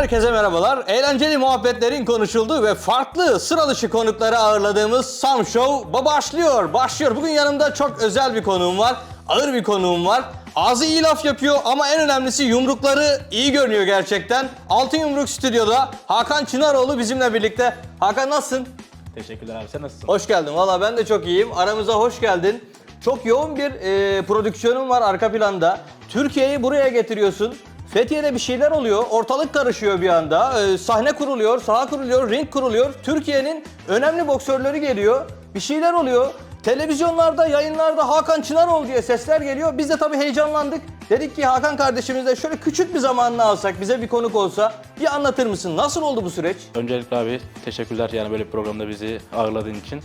Herkese merhabalar. Eğlenceli muhabbetlerin konuşulduğu ve farklı sıra dışı konukları ağırladığımız Sam Show başlıyor. Başlıyor. Bugün yanımda çok özel bir konuğum var. Ağır bir konuğum var. Ağzı iyi laf yapıyor ama en önemlisi yumrukları iyi görünüyor gerçekten. Altın Yumruk Stüdyo'da Hakan Çınaroğlu bizimle birlikte. Hakan nasılsın? Teşekkürler abi sen nasılsın? Hoş geldin. Valla ben de çok iyiyim. Aramıza hoş geldin. Çok yoğun bir e, prodüksiyonun var arka planda. Türkiye'yi buraya getiriyorsun. Fethiye'de bir şeyler oluyor. Ortalık karışıyor bir anda. E, sahne kuruluyor, saha kuruluyor, ring kuruluyor. Türkiye'nin önemli boksörleri geliyor. Bir şeyler oluyor. Televizyonlarda, yayınlarda Hakan Çınaroğlu diye sesler geliyor. Biz de tabii heyecanlandık. Dedik ki Hakan kardeşimizle şöyle küçük bir zamanını alsak, bize bir konuk olsa bir anlatır mısın? Nasıl oldu bu süreç? Öncelikle abi teşekkürler yani böyle programda bizi ağırladığın için.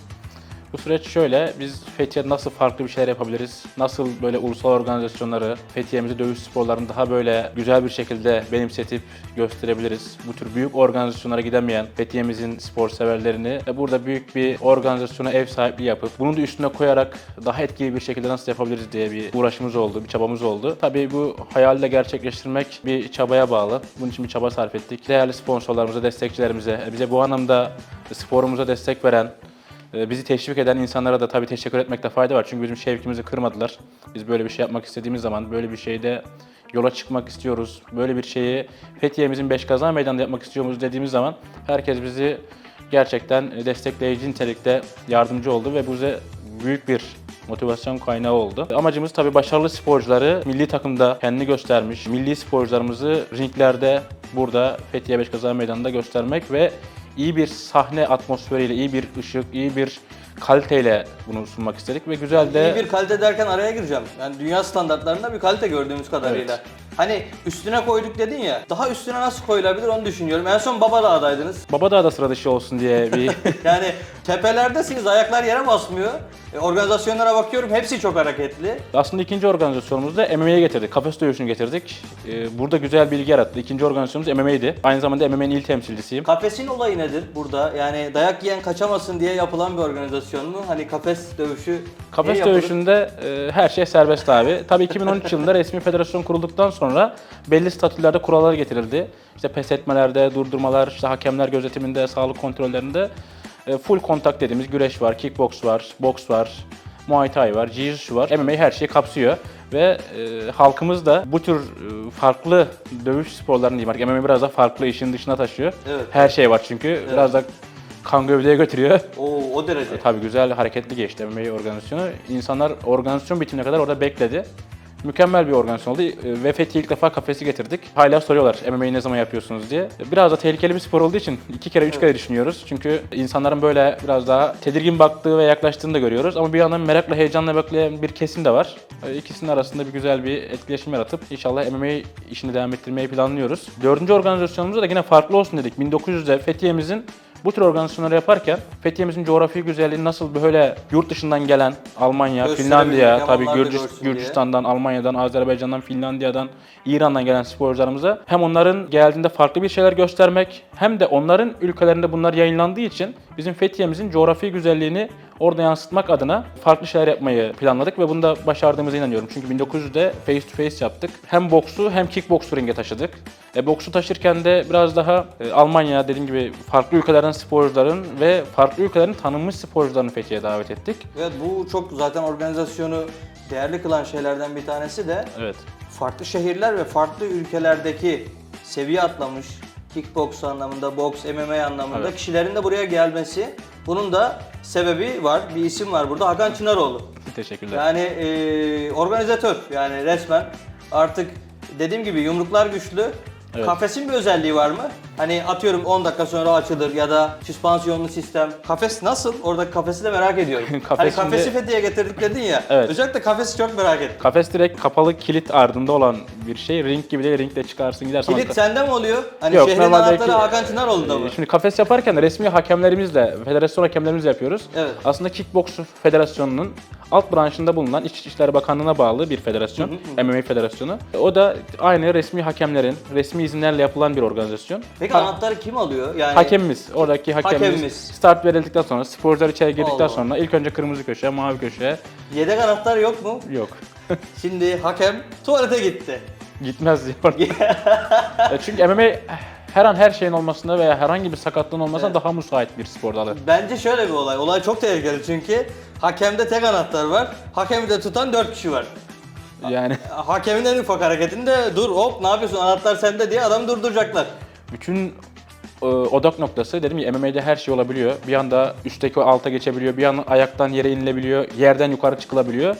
Bu süreç şöyle, biz Fethiye'de nasıl farklı bir şeyler yapabiliriz? Nasıl böyle ulusal organizasyonları, Fethiye'mizi dövüş sporlarını daha böyle güzel bir şekilde benimsetip gösterebiliriz? Bu tür büyük organizasyonlara gidemeyen Fethiye'mizin spor severlerini ve burada büyük bir organizasyona ev sahipliği yapıp bunu da üstüne koyarak daha etkili bir şekilde nasıl yapabiliriz diye bir uğraşımız oldu, bir çabamız oldu. Tabii bu hayali de gerçekleştirmek bir çabaya bağlı. Bunun için bir çaba sarf ettik. Değerli sponsorlarımıza, destekçilerimize, bize bu anlamda sporumuza destek veren, Bizi teşvik eden insanlara da tabii teşekkür etmekte fayda var. Çünkü bizim şevkimizi kırmadılar. Biz böyle bir şey yapmak istediğimiz zaman, böyle bir şeyde yola çıkmak istiyoruz. Böyle bir şeyi Fethiye'mizin Beşkazan Meydanı'nda yapmak istiyoruz dediğimiz zaman herkes bizi gerçekten destekleyici nitelikte yardımcı oldu ve bu bize büyük bir motivasyon kaynağı oldu. Amacımız tabii başarılı sporcuları milli takımda kendini göstermiş, milli sporcularımızı ringlerde burada Fethiye Beşkazan Meydanı'nda göstermek ve iyi bir sahne atmosferiyle, iyi bir ışık, iyi bir kaliteyle bunu sunmak istedik ve güzel de İyi bir kalite derken araya gireceğim. Yani dünya standartlarında bir kalite gördüğümüz kadarıyla. Hani üstüne koyduk dedin ya. Daha üstüne nasıl koyulabilir onu düşünüyorum. En son Babadağ'daydınız. Baba da sıra dışı olsun diye bir Yani tepelerdesiniz, ayaklar yere basmıyor. E, organizasyonlara bakıyorum hepsi çok hareketli. Aslında ikinci organizasyonumuzda MMA'ye getirdik. Kafes dövüşünü getirdik. Ee, Burada güzel bilgi yarattı. İkinci organizasyonumuz MMA'ydi. Aynı zamanda MMA'nin il temsilcisiyim. Kafesin olayı nedir burada? Yani dayak yiyen kaçamasın diye yapılan bir organizasyon mu? Hani kafes dövüşü Kafes dövüşünde e, her şey serbest abi. Tabii 2013 yılında resmi federasyon kurulduktan sonra belli statülerde kurallar getirildi. İşte pes etmelerde, durdurmalar, işte hakemler gözetiminde, sağlık kontrollerinde e, full kontak dediğimiz güreş var, kickbox var, boks var, Muay Thai var, Jiu-Jitsu var. MMA her şeyi kapsıyor ve e, halkımız da bu tür e, farklı dövüş sporlarını diyeyim artık MMA biraz da farklı işin dışına taşıyor. Evet. Her şey var çünkü biraz da kan gövdeye götürüyor. Oo, o derece. Tabii güzel hareketli geçti MMA organizasyonu. İnsanlar organizasyon bitimine kadar orada bekledi. Mükemmel bir organizasyon oldu. Ee, Ve Fethiye ilk defa kafesi getirdik. Hala soruyorlar MMA'yi ne zaman yapıyorsunuz diye. Biraz da tehlikeli bir spor olduğu için iki kere üç kere düşünüyoruz. Çünkü insanların böyle biraz daha tedirgin baktığı ve yaklaştığını da görüyoruz. Ama bir yandan merakla heyecanla bekleyen bir kesim de var. Ee, İkisinin arasında bir güzel bir etkileşim yaratıp inşallah MMA işini devam ettirmeyi planlıyoruz. Dördüncü organizasyonumuzda da yine farklı olsun dedik. 1900'de Fethiye'mizin bu tür organizasyonları yaparken Fethiye'mizin coğrafi güzelliği nasıl böyle yurt dışından gelen Almanya, Finlandiya, tabii yamanlar da Gürcis- görsün diye. Gürcistan'dan, Almanya'dan, Azerbaycan'dan, Finlandiya'dan, İran'dan gelen sporcularımıza hem onların geldiğinde farklı bir şeyler göstermek hem de onların ülkelerinde bunlar yayınlandığı için bizim Fethiye'mizin coğrafi güzelliğini orada yansıtmak adına farklı şeyler yapmayı planladık ve bunu da başardığımıza inanıyorum. Çünkü 1900'de face to face yaptık. Hem boksu hem kickboksu ringe taşıdık. E, boksu taşırken de biraz daha e, Almanya dediğim gibi farklı ülkelerden sporcuların ve farklı ülkelerin tanınmış sporcularını Fethiye'ye davet ettik. Evet bu çok zaten organizasyonu değerli kılan şeylerden bir tanesi de Evet. farklı şehirler ve farklı ülkelerdeki seviye atlamış kickbox anlamında, boks, MMA anlamında Evet. kişilerin de buraya gelmesi. Bunun da sebebi var, bir isim var burada Hakan Çınaroğlu. Teşekkürler. Yani e, organizatör yani resmen artık dediğim gibi yumruklar güçlü. Evet. Kafesin bir özelliği var mı? Hani atıyorum 10 dakika sonra açılır ya da süspansiyonlu sistem. Kafes nasıl? Oradaki kafesi de merak ediyorum. Kafes hani kafesi şimdi- Fethiye'ye getirdik dedin ya. Evet. Özellikle kafesi çok merak ettim. Kafes direkt kapalı kilit ardında olan bir şey. Ring gibi değil, ringde çıkarsın gidersin. Kilit sende mi oluyor? Hani Yok, şehrin anahtarı Hakan Çınaroğlu'nda mı? Ee, Şimdi kafes yaparken de resmi hakemlerimizle, federasyon hakemlerimizle yapıyoruz. Evet. Aslında Kickbox Federasyonu'nun alt branşında bulunan İçişleri Bakanlığı'na bağlı bir federasyon, MMA Federasyonu. O da aynı resmi hakemlerin, resmi izinlerle yapılan bir organizasyon. Peki Ha- anahtarı kim alıyor? Yani Hakemimiz, oradaki hakemimiz, Hakemimiz. start verildikten sonra, sporcular içeri girdikten Allah. sonra ilk önce kırmızı köşe, mavi köşe yedek anahtar yok mu? yok. Şimdi hakem tuvalete gitti. Gitmez diyor. E, Çünkü MMA her an her şeyin olmasında veya herhangi bir sakatlığın olmasına Evet. daha müsait bir spor dalı. Bence şöyle bir olay. Olay çok tehlikeli çünkü hakemde tek anahtar var. Hakemi de tutan 4 kişi var. Yani Hakemin en ufak hareketinde dur hop ne yapıyorsun anahtar sende diye adam durduracaklar. Bütün e, odak noktası dedim ya MMA'de her şey olabiliyor. Bir anda üstteki alta geçebiliyor, bir anda ayaktan yere inilebiliyor, yerden yukarı çıkılabiliyor.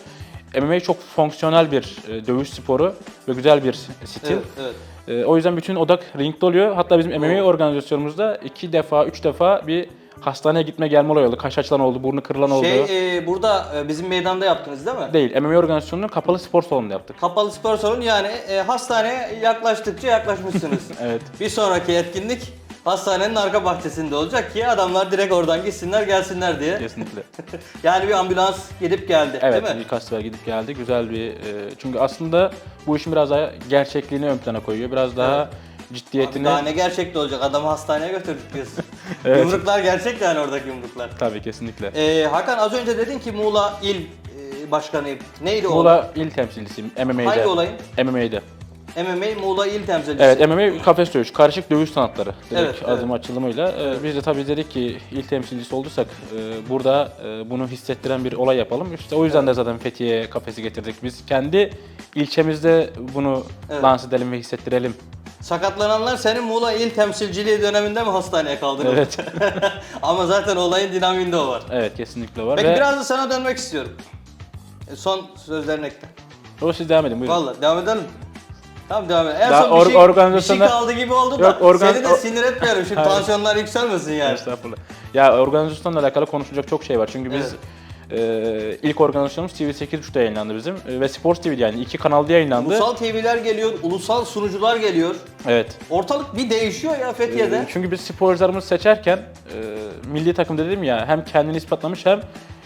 MMA çok fonksiyonel bir e, dövüş sporu ve güzel bir stil. Evet, evet. E, o yüzden bütün odak ringde oluyor. Hatta bizim MMA organizasyonumuzda iki defa, üç defa bir hastaneye gitme gelme olayı oldu. Kaş açılan oldu, burnu kırılan oldu. Şey e, burada e, bizim meydanda yaptınız değil mi? Değil, MMA organizasyonunu kapalı spor salonunda yaptık. Kapalı spor salonu yani e, hastaneye yaklaştıkça yaklaşmışsınız. Evet. Bir sonraki etkinlik hastanenin arka bahçesinde olacak ki adamlar direkt oradan gitsinler gelsinler diye. Kesinlikle. Yani bir ambulans gidip geldi Evet, değil mi? birkaç sefer gidip geldi. Güzel bir... e, çünkü aslında bu işin biraz daha gerçekliğini ön plana koyuyor. Biraz daha ciddiyetini... Daha ne gerçekte olacak adamı hastaneye götürdük diyorsun. Yumruklar gerçek yani oradaki yumruklar. Tabii kesinlikle. Ee, Hakan az önce dedin ki Muğla İl e, Başkanıyım. Neydi o? Muğla il temsilcisiyim MMA'de. Hangi olayın? MMA'de. MMA Muğla İl temsilcisi. Evet MMA kafes dövüş, karışık dövüş sanatları dedik Evet, evet. adım açılımıyla. Ee, Biz de tabii dedik ki il temsilcisi olduysak e, burada e, bunu hissettiren bir olay yapalım. İşte o yüzden de zaten Fethiye kafesi getirdik. Biz kendi ilçemizde bunu Evet. lanse edelim ve hissettirelim. Sakatlananlar senin Muğla İl temsilciliği döneminde mi hastaneye kaldırıldı? Evet. Ama zaten olayın dinamiğinde o var. Evet kesinlikle var Peki ve biraz da sana dönmek istiyorum. E, son sözlerini ekle. o siz devam edin buyurun. Vallahi devam edelim. Tamam devam edelim. En Daha son or- bir, şey, bir organizasyonda- şey kaldı gibi oldu da Yok, organ- seni de sinir etmiyorum. Şimdi tansiyonlar yükselmesin yani. Estağfurullah. Ya organizasyonla alakalı konuşulacak çok şey var. Çünkü biz e, ilk organizasyonumuz TV8.30'da yayınlandı bizim E, ve Sports TV'de yani iki kanalda yayınlandı. Ulusal TV'ler geliyor, ulusal sunucular geliyor. Evet. Ortalık bir değişiyor ya Fethiye'de. E, Çünkü biz sporcularımızı seçerken e, milli takım dedim ya hem kendini ispatlamış hem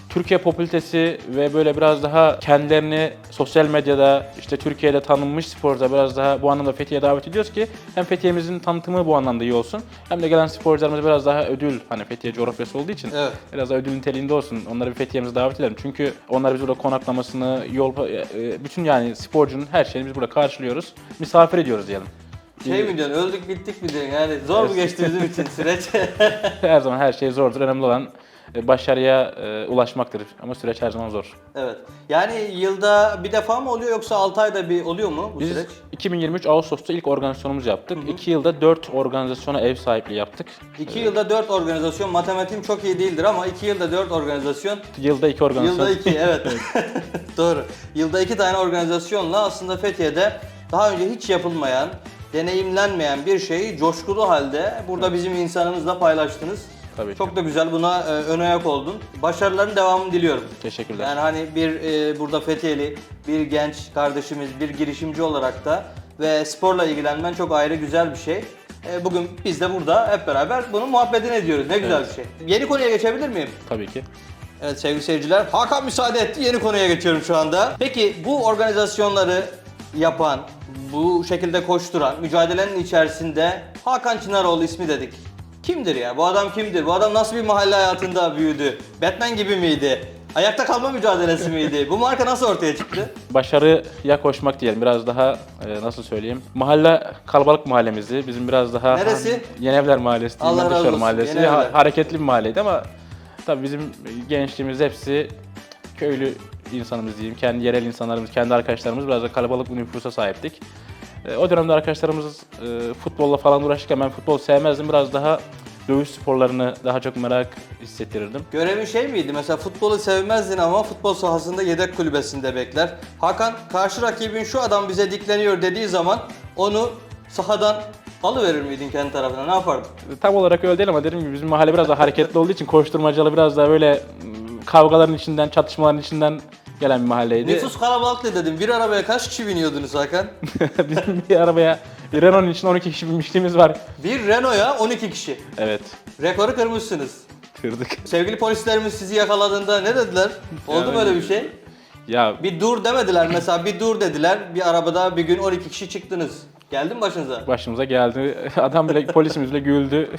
Türkiye popülitesi ve böyle biraz daha kendilerini sosyal medyada işte Türkiye'de tanınmış sporcular biraz daha bu anlamda Fethiye'ye davet ediyoruz ki hem Fethiye'mizin tanıtımı bu anlamda iyi olsun hem de gelen sporcularımız biraz daha ödül hani Fethiye coğrafyası olduğu için Evet. biraz daha ödül niteliğinde olsun. Onları bir Fethiye'mize davet edelim. Çünkü onlar biz burada konaklamasını, yol e, bütün yani sporcunun her şeyini biz burada karşılıyoruz. Misafir ediyoruz diyelim. Şey mi diyorsun, öldük bittik mi diyorsun? Yani zor mu geçti bizim için süreç? Her zaman her şey zordur. Önemli olan e, başarıya e, ulaşmaktır. Ama süreç her zaman zor. evet. Yani yılda bir defa mı oluyor yoksa 6 ayda bir oluyor mu bu Biz süreç? 2023 Ağustos'ta ilk organizasyonumuzu yaptık. 2 yılda 4 organizasyona ev sahipliği yaptık. 2 yılda 4 organizasyon, matematiğim çok iyi değildir ama 2 yılda 4 organizasyon, Yılda 2 organizasyon. yılda 2 evet. Doğru. Yılda 2 tane organizasyonla aslında Fethiye'de daha önce hiç yapılmayan, deneyimlenmeyen bir şeyi coşkulu halde burada bizim insanımızla paylaştınız. Tabii ki. Çok da güzel buna e, ön ayak oldun. Başarıların devamını diliyorum. Teşekkürler. Yani hani bir e, burada Fethiyeli bir genç kardeşimiz, bir girişimci olarak da ve sporla ilgilenmen çok ayrı güzel bir şey. E, bugün biz de burada hep beraber bunun muhabbetini ediyoruz. Ne güzel bir şey. Yeni konuya geçebilir miyim? Tabii ki. Evet sevgili seyirciler, Hakan müsaade etti. Yeni konuya geçiyorum şu anda. Peki bu organizasyonları yapan, bu şekilde koşturan, mücadelenin içerisinde Hakan Çınaroğlu ismi dedik. Kimdir ya? Bu adam kimdir? Bu adam nasıl bir mahalle hayatında büyüdü? Batman gibi miydi? Ayakta kalma mücadelesi miydi? Bu marka nasıl ortaya çıktı? Başarıya koşmak diyelim. Biraz daha e, nasıl söyleyeyim? Mahalle kalabalık mahallemizdi. Bizim biraz daha Neresi? Yenevler Mahallesi. Allah razı olsun, Mahallesi. Yenevler. Ha- hareketli bir mahalleydi ama tabii bizim gençliğimiz hepsi köylü insanımız diyeyim. Kendi yerel insanlarımız, kendi arkadaşlarımız biraz da kalabalık bir nüfusa sahiptik. E, o dönemde arkadaşlarımız e, futbolla falan uğraşırken ben futbol sevmezdim. Biraz daha dövüş sporlarını daha çok merak hissettirirdim. Görevin şey miydi? Mesela futbolu sevmezdin ama futbol sahasında yedek kulübesinde bekler. Hakan karşı rakibin şu adam bize dikleniyor dediği zaman onu sahadan alıverir miydin kendi tarafına? Ne yapardın? Tam olarak öyle değil ama dediğim gibi bizim mahalle biraz daha hareketli olduğu için koşturmacalı biraz daha böyle ım, kavgaların içinden, çatışmaların içinden gelen bir mahalleydi. Nüfus kalabalıktı dedim. Bir arabaya kaç kişi biniyordunuz Hakan? bizim bir arabaya bir Renault'un içinde 12 kişi binmişliğimiz var. Bir Renault'a 12 kişi. Evet, Rekoru kırmışsınız. kırdık. Sevgili polislerimiz sizi yakaladığında ne dediler? Oldu mu Yani- öyle bir şey? Ya Bir dur demediler mesela bir dur dediler. Bir arabada bir gün 12 kişi çıktınız. Geldi mi başınıza? başımıza geldi. Adam bile, polisimiz bile güldü.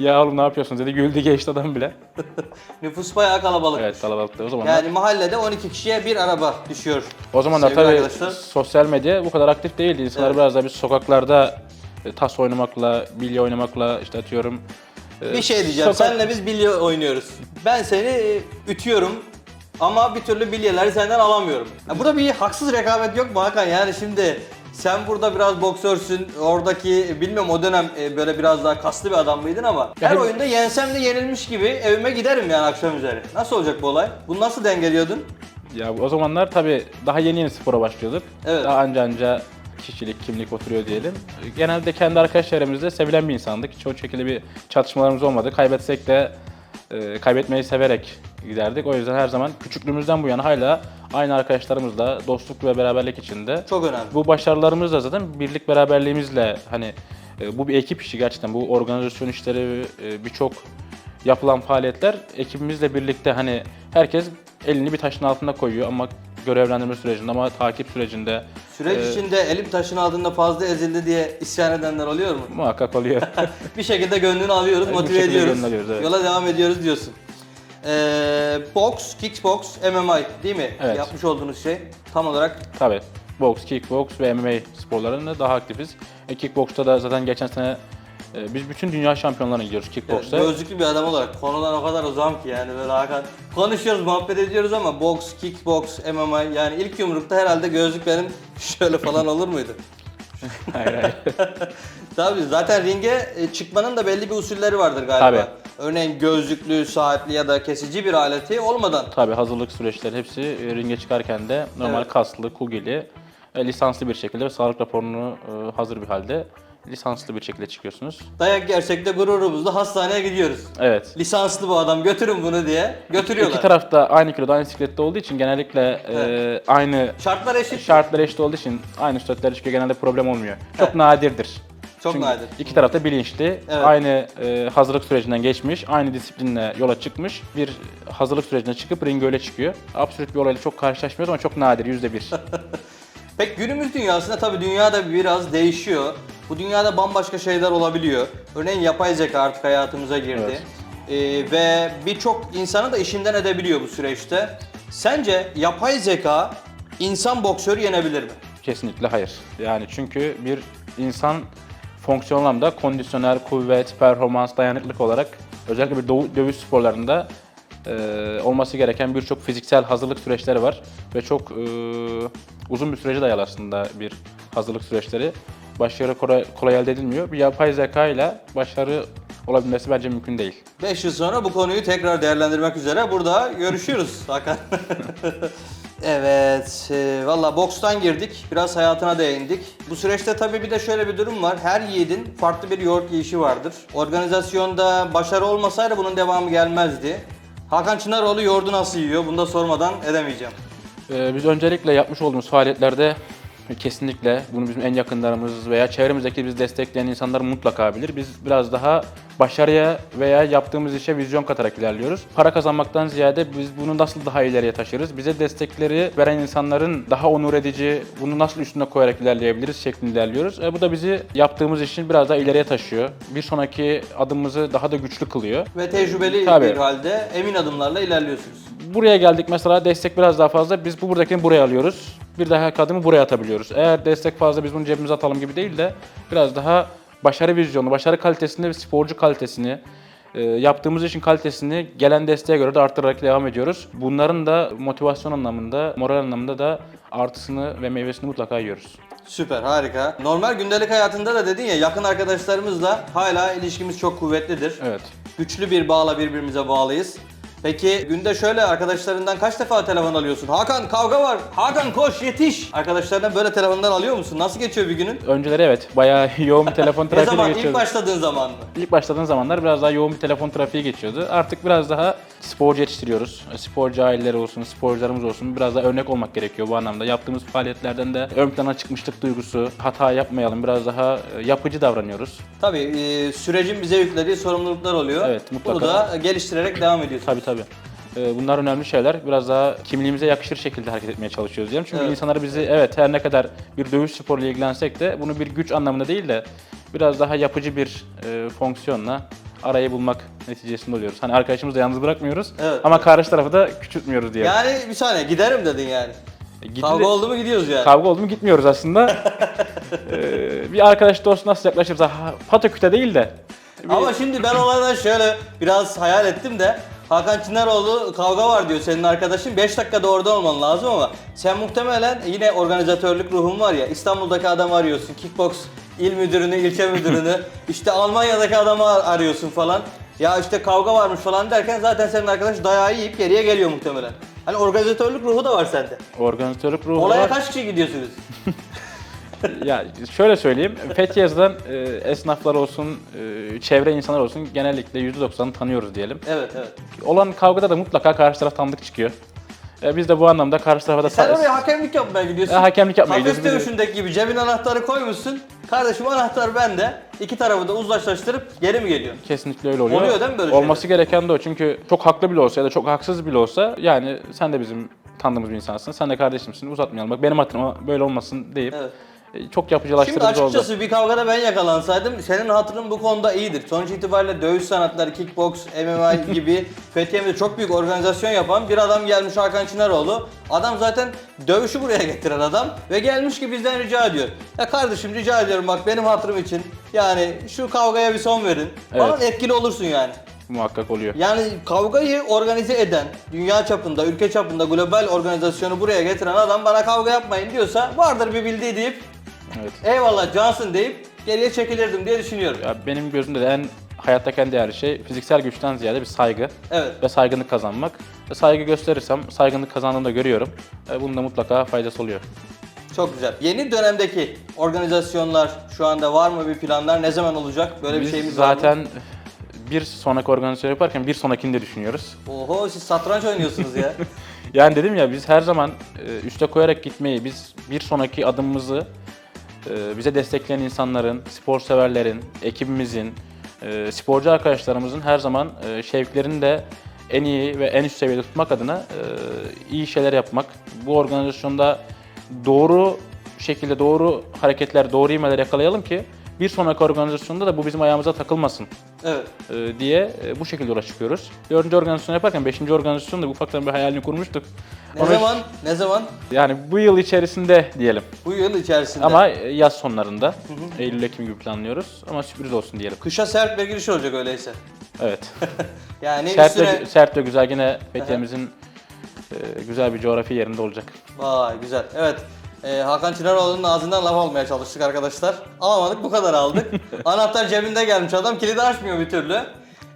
Ya oğlum ne yapıyorsunuz dedi. Güldü geçti adam bile. Nüfus bayağı kalabalık. Evet kalabalıktı o zamanlar. Yani mahallede 12 kişiye bir araba düşüyor. o zamanlar sevgili tabii arkadaşlar. sosyal medya bu kadar aktif değildi. İnsanlar Evet. biraz daha biz sokaklarda e, tas oynamakla, bilye oynamakla işte atıyorum. e, Bir şey diyeceğim. sokak- Senle biz bilye oynuyoruz. Ben seni e, ütüyorum ama bir türlü bilyeleri senden alamıyorum. Ya burada bir haksız rekabet yok mu Hakan? Yani şimdi sen burada biraz boksörsün. Oradaki bilmiyorum o dönem e, böyle biraz daha kaslı bir adam mıydın ama her Yani- oyunda yensem de yenilmiş gibi evime giderim yani akşam üzeri. Nasıl olacak bu olay? Bunu nasıl dengeliyordun? Ya o zamanlar tabii daha yeni yeni spora başlıyorduk. Evet. Daha anca anca kişilik, kimlik oturuyor diyelim. Genelde kendi arkadaş çevremizde sevilen bir insandık. Hiç o şekilde bir çatışmalarımız olmadı. Kaybetsek de e, kaybetmeyi severek giderdik. O yüzden her zaman küçüklüğümüzden bu yana hala aynı arkadaşlarımızla dostluk ve beraberlik içinde. Çok önemli. Bu başarılarımız da zaten birlik beraberliğimizle hani e, bu bir ekip işi gerçekten. Bu organizasyon işleri e, birçok yapılan faaliyetler ekibimizle birlikte hani herkes elini bir taşın altında koyuyor ama görevlendirme sürecinde ama takip sürecinde Süreç e, içinde elim taşın altında fazla ezildi diye isyan edenler oluyor mu? muhakkak oluyor. bir şekilde gönlünü alıyoruz, bir motive şekilde ediyoruz. gönlünü alıyoruz, evet. Yola devam ediyoruz diyorsun. Ee, box, kickbox, MMA değil mi? Evet. Yapmış olduğunuz şey tam olarak Tabii. Boks, kickboks ve MMA sporlarında daha aktifiz. E, kickboksta da zaten geçen sene e, biz bütün dünya şampiyonlarına gidiyoruz evet, kickboksta. gözlüklü bir adam olarak konudan o kadar uzağım ki yani böyle Hakan. Konuşuyoruz, muhabbet ediyoruz ama box, kickbox, MMA yani ilk yumrukta herhalde gözlük benim şöyle falan olur muydu? hayır, hayır. Tabii zaten ringe e, çıkmanın da belli bir usulleri vardır galiba. Tabii. Örneğin gözlüklü, saatli ya da kesici bir aleti olmadan Tabii hazırlık süreçleri hepsi e, ringe çıkarken de normal Evet. kaslı, kugeli, e, lisanslı bir şekilde ve sağlık raporunu e, hazır bir halde lisanslı bir şekilde çıkıyorsunuz. dayak gerçekte gururumuzla hastaneye gidiyoruz. Evet. Lisanslı bu adam götürün bunu diye götürüyorlar. İki taraf da aynı kiloda, aynı siklette olduğu için genellikle e, aynı Şartlar eşit. şartlar eşit olduğu için aynı süratler çıkıyor. Genelde problem olmuyor. Çok Evet. nadirdir. Çok Çünkü nadir. iki taraf da bilinçli, Evet. aynı e, hazırlık sürecinden geçmiş, aynı disiplinle yola çıkmış, bir hazırlık sürecine çıkıp ringe öyle çıkıyor. Absürt bir olayla çok karşılaşmıyoruz ama çok nadir, yüzde bir. Peki günümüz dünyasında tabii dünya da biraz değişiyor. Bu dünyada bambaşka şeyler olabiliyor. Örneğin yapay zeka artık hayatımıza girdi. Evet. Ee, ve birçok insanı da işinden edebiliyor bu süreçte. Sence yapay zeka insan boksörü yenebilir mi? Kesinlikle hayır. Yani çünkü bir insan fonksiyonel anlamda kondisyonel, kuvvet, performans, dayanıklık olarak özellikle bir doğu- dövüş sporlarında e, olması gereken birçok fiziksel hazırlık süreçleri var ve çok e, uzun bir sürece dayalı aslında bir hazırlık süreçleri. Başarı kolay, kolay elde edilmiyor. Bir yapay zeka ile başarı olabilmesi bence mümkün değil. 5 yıl sonra bu konuyu tekrar değerlendirmek üzere burada görüşürüz Hakan. evet, e, valla bokstan girdik, biraz hayatına değindik. Bu süreçte tabii bir de şöyle bir durum var. Her yiğidin farklı bir yoğurt yiyişi vardır. Organizasyonda başarı olmasaydı bunun devamı gelmezdi. Hakan Çınaroğlu yoğurdu nasıl yiyor? Bunu da sormadan edemeyeceğim. Ee, biz öncelikle yapmış olduğumuz faaliyetlerde kesinlikle bunu bizim en yakınlarımız veya çevremizdeki bizi destekleyen insanlar mutlaka bilir. Biz biraz daha başarıya veya yaptığımız işe vizyon katarak ilerliyoruz. Para kazanmaktan ziyade biz bunu nasıl daha ileriye taşırız? Bize destekleri veren insanların daha onur edici, bunu nasıl üstüne koyarak ilerleyebiliriz şeklinde ilerliyoruz. E, bu da bizi yaptığımız işin biraz daha ileriye taşıyor. Bir sonraki adımımızı daha da güçlü kılıyor. Ve tecrübeli Tabii. bir halde emin adımlarla ilerliyorsunuz. Buraya geldik mesela destek biraz daha fazla. Biz bu buradakini buraya alıyoruz. Bir daha adımı buraya atabiliyoruz. Eğer destek fazla biz bunu cebimize atalım gibi değil de biraz daha başarı vizyonu, başarı kalitesini ve sporcu kalitesini, e, yaptığımız işin kalitesini gelen desteğe göre de arttırarak devam ediyoruz. Bunların da motivasyon anlamında, moral anlamında da artısını ve meyvesini mutlaka yiyoruz. Süper, harika. Normal gündelik hayatında da dedin ya yakın arkadaşlarımızla hala ilişkimiz çok kuvvetlidir. Evet. Güçlü bir bağla birbirimize bağlıyız. Peki günde şöyle arkadaşlarından kaç defa telefon alıyorsun? Hakan kavga var. Hakan koş yetiş. Arkadaşlarından böyle telefonlar alıyor musun? Nasıl geçiyor bir günün? Önceleri evet bayağı yoğun bir telefon Ne trafiği zaman? İlk geçiyordu. başladığın zaman mı? İlk başladığın zamanlar biraz daha yoğun bir telefon trafiği geçiyordu. Artık biraz daha sporcu yetiştiriyoruz. Sporcu aileleri olsun, sporcularımız olsun biraz daha örnek olmak gerekiyor bu anlamda. Yaptığımız faaliyetlerden de ön plana çıkmışlık duygusu, hata yapmayalım, biraz daha e, yapıcı davranıyoruz. Tabii e, sürecin bize yüklediği sorumluluklar oluyor. Evet, mutlaka. Bunu da geliştirerek devam ediyorsun. Tabii tabii. E, Bunlar önemli şeyler. Biraz daha kimliğimize yakışır şekilde hareket etmeye çalışıyoruz diyelim. Çünkü Evet. insanlar bizi evet her ne kadar bir dövüş sporuyla ilgilensek de bunu bir güç anlamında değil de biraz daha yapıcı bir e, fonksiyonla arayı bulmak neticesinde oluyoruz. Hani arkadaşımızı da yalnız bırakmıyoruz Evet. ama karşı tarafı da küçültmüyoruz diye. Yani bir saniye giderim dedin yani. Gidilir- Kavga oldu mu gidiyoruz yani. Kavga oldu mu gitmiyoruz aslında. Ee, bir arkadaş dost nasıl yaklaşırsa ha, pataküte değil de. Ama şimdi ben olaydan şöyle biraz hayal ettim de Hakan Çınaroğlu kavga var diyor senin arkadaşın. 5 dakikada orada olman lazım ama sen muhtemelen yine organizatörlük ruhun var ya İstanbul'daki adamı arıyorsun. Kickbox il müdürünü, ilçe müdürünü, işte Almanya'daki adamı ar- arıyorsun falan. Ya işte kavga varmış falan derken zaten senin arkadaş dayağı yiyip geriye geliyor muhtemelen. Hani organizatörlük ruhu da var sende. organizatörlük ruhu Olaya var. kaç kişi gidiyorsunuz? Ya şöyle söyleyeyim. Fethiye yazılan e, esnaflar olsun, e, çevre insanlar olsun genellikle %90'ını tanıyoruz diyelim. Evet evet. Olan kavgada da mutlaka karşı taraf tanıdık çıkıyor. E, biz de bu anlamda karşı tarafa da Sen sa- oraya hakemlik yapmaya gidiyorsun. E, hakemlik yapmaya Kafes gidiyoruz. dövüşündeki gibi cebin anahtarı koymuşsun. Kardeşim anahtar bende. İki tarafı da uzlaşlaştırıp geri mi geliyor? Kesinlikle öyle oluyor. Oluyor değil mi böyle Olması gereken de o. Çünkü çok haklı bile olsa ya da çok haksız bile olsa yani sen de bizim tanıdığımız bir insansın. Sen de kardeşimsin. Uzatmayalım. Bak benim hatırıma böyle olmasın deyip Evet. E, çok Şimdi yapıcılaştırıcı oldu. açıkçası bir kavgada ben yakalansaydım senin hatırın bu konuda iyidir. Sonuç itibariyle dövüş sanatları, kickbox, MMA gibi Fethiye'mizde çok büyük organizasyon yapan bir adam gelmiş Hakan Çınaroğlu. Adam zaten dövüşü buraya getiren adam ve gelmiş ki bizden rica ediyor. Ya kardeşim rica ediyorum bak benim hatırım için yani şu kavgaya bir son verin. Evet. Falan etkili olursun yani. Muhakkak oluyor. Yani kavgayı organize eden, dünya çapında, ülke çapında global organizasyonu buraya getiren adam bana kavga yapmayın diyorsa vardır bir bildiği deyip Evet. eyvallah cansın deyip geriye çekilirdim diye düşünüyorum. Ya benim gözümde de en hayattaki en değerli şey fiziksel güçten ziyade bir saygı Evet. ve saygınlık kazanmak. Ve saygı gösterirsem saygınlık kazandığımı da görüyorum. E, bunun da mutlaka faydası oluyor. Çok güzel. Yeni dönemdeki organizasyonlar şu anda var mı bir planlar? Ne zaman olacak? Böyle bir Biz şeyimiz var mı? zaten bir sonraki organizasyon yaparken bir sonrakini de düşünüyoruz. Oho siz satranç oynuyorsunuz ya. Yani dedim ya biz her zaman e, üste koyarak gitmeyi, biz bir sonraki adımımızı e, bize destekleyen insanların, spor severlerin, ekibimizin, e, sporcu arkadaşlarımızın her zaman e, şevklerini de en iyi ve en üst seviyede tutmak adına e, iyi şeyler yapmak. Bu organizasyonda doğru şekilde doğru hareketler, doğru imeler yakalayalım ki bir sonraki organizasyonda da bu bizim ayağımıza takılmasın evet. e, diye e, bu şekilde yola çıkıyoruz. Dördüncü organizasyon yaparken beşinci organizasyonda ufaktan bir hayalini kurmuştuk. Ne Onu- zaman? Ne zaman? Yani bu yıl içerisinde diyelim. Bu yıl içerisinde. Ama e, yaz sonlarında. Eylül-Ekim gibi planlıyoruz. Ama sürpriz olsun diyelim. Kışa sert bir giriş olacak öyleyse. Evet. Yani sert, üstüne... ve, sert ve güzel yine Fethiye'mizin e, güzel bir coğrafi yerinde olacak. Vay güzel. Evet. Ee, Hakan Çınaroğlu'nun ağzından laf almaya çalıştık arkadaşlar. Alamadık bu kadar aldık. Anahtar cebinde gelmiş adam kilidi açmıyor bir türlü.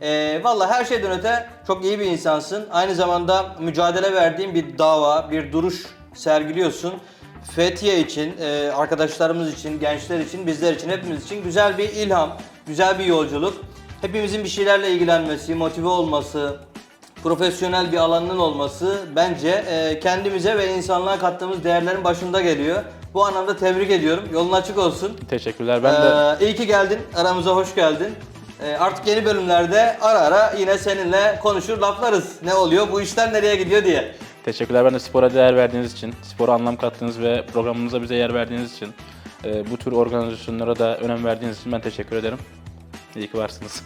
Ee, Valla her şeyden öte çok iyi bir insansın. Aynı zamanda mücadele verdiğin bir dava, bir duruş sergiliyorsun. Fethiye için, e, arkadaşlarımız için, gençler için, bizler için, hepimiz için güzel bir ilham, güzel bir yolculuk. Hepimizin bir şeylerle ilgilenmesi, motive olması, profesyonel bir alanının olması bence e, kendimize ve insanlığa kattığımız değerlerin başında geliyor. Bu anlamda tebrik ediyorum. Yolun açık olsun. Teşekkürler. Ben de Ee, iyi ki geldin. Aramıza hoş geldin. Ee, artık yeni bölümlerde ara ara yine seninle konuşur laflarız. Ne oluyor, bu işler nereye gidiyor diye. teşekkürler. Ben de spora değer verdiğiniz için, spora anlam kattığınız ve programımıza bize yer verdiğiniz için, e, bu tür organizasyonlara da önem verdiğiniz için ben teşekkür ederim. İyi ki varsınız.